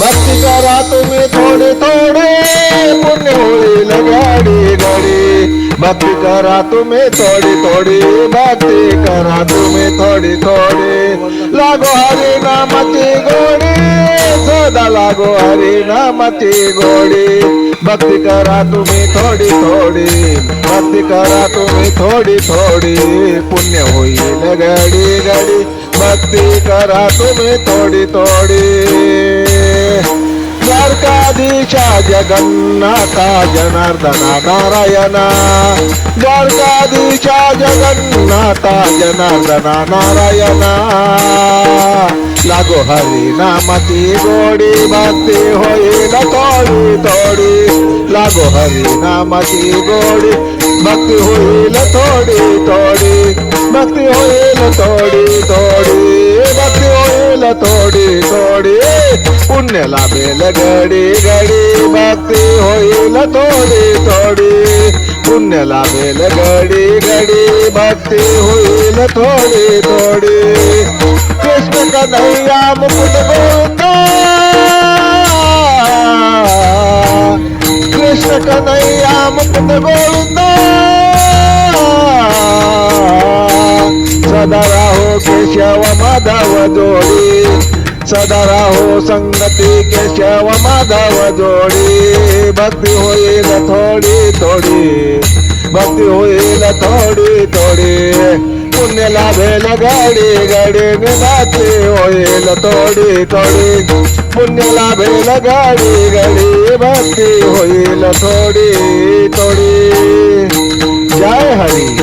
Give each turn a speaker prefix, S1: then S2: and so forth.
S1: भक्ती करा तुम्ही थोडे थोडे, पुण्य होईल गाडी गाडी। भक्ती करा तुम्ही थोडी थोडी भक्ती करा तुम्ही थोडी थोडी। लागो हरी नामाची गोडी सदा लागो हरी नामाची गोडी भक्ती करा तुम्ही थोडी थोडी भक्ती करा तुम्ही थोडी थोडी, पुण्य होईल गडी गडी। भक्ती करा तुम्ही थोडी थोडी। द्वारकाधीशा जगन्नाथा, जनार्दना, नारायणा। द्वारकाधीशा जगन्नाथा, जनार्दना, नारायणा। लागो हरी नामाची गोडी भक्ती होईल थोडी थोडी लागो हरी नामाची गोडी भक्ती होईल थोडी थोडी भक्ती होईल थोडी थोडी भक्ती होईल थोडी थोडी पुण्य लाभेल घडी घडी भक्ती होईल थोडी थोडी. पुण्य लाभेल घडी घडी भक्ती होईल थोडी थोडी. कृष्ण कन्हैया मुकुट गोविंदा कृष्ण कन्हैया मुकुट गोविंदा सदा राहो केशव माधव जोडी. सदा राहो संगती केशव माधव जोडी. भक्ती होईल थोडी थोडी भक्ती होईल थोडी थोडी पुण्य लाभेल गाडी गाडी निघाती होईल थोडी थोडी पुण्य लाभेल गाडी गाडी भक्ती होईल थोडी थोडी जय जय हरी.